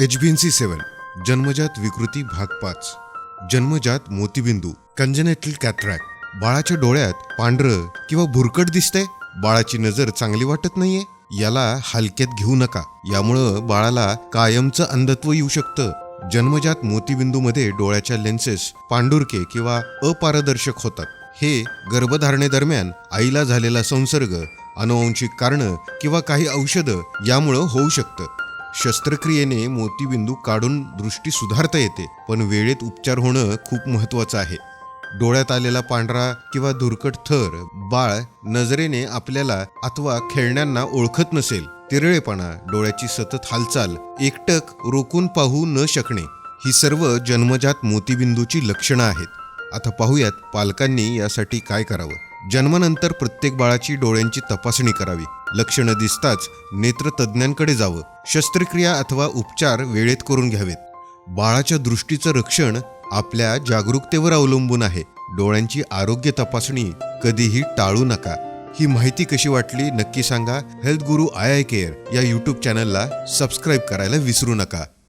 H B N C seven जन्मजात विकृती भाग पाच. जन्मजात मोतीबिंदू कंजनेटल कॅट्रॅक्ट बाळाच्या डोळ्यात पांढरं किंवा भुरकट दिसतंय. बाळाची नजर चांगली वाटत नाहीये. याला हलक्यात घेऊ नका. यामुळं बाळाला कायमचं अंधत्व येऊ शकतं. जन्मजात मोतीबिंदूमध्ये डोळ्याच्या लेन्सेस पांडुरके किंवा अपारदर्शक होतात. हे गर्भधारणेदरम्यान आईला झालेला संसर्ग अनुवंशिक कारणं किंवा काही औषधं यामुळं होऊ शकतं. शस्त्रक्रियेने मोतीबिंदू काढून दृष्टी सुधारता येते पण वेळेत उपचार होणं खूप महत्वाचं आहे. डोळ्यात आलेला पांढरा किंवा धुरकट थर बाळ नजरेने आपल्याला अथवा खेळण्यांना ओळखत नसेल तिरळेपणा डोळ्याची सतत हालचाल एकटक रोखून पाहू न शकणे ही सर्व जन्मजात मोतीबिंदूची लक्षणं आहेत. आता पाहूयात पालकांनी यासाठी काय करावं. जन्मानंतर प्रत्येक बाळाची डोळ्यांची तपासणी करावी. लक्षणं दिसताच नेत्रतज्ञांकडे जावं. शस्त्रक्रिया अथवा उपचार वेळेत करून घ्यावेत. बाळाच्या दृष्टीचं रक्षण आपल्या जागरूकतेवर अवलंबून आहे. डोळ्यांची आरोग्य तपासणी कधीही टाळू नका. ही माहिती कशी वाटली नक्की सांगा. Health guru I I care या यूट्यूब चॅनलला सबस्क्राईब करायला विसरू नका.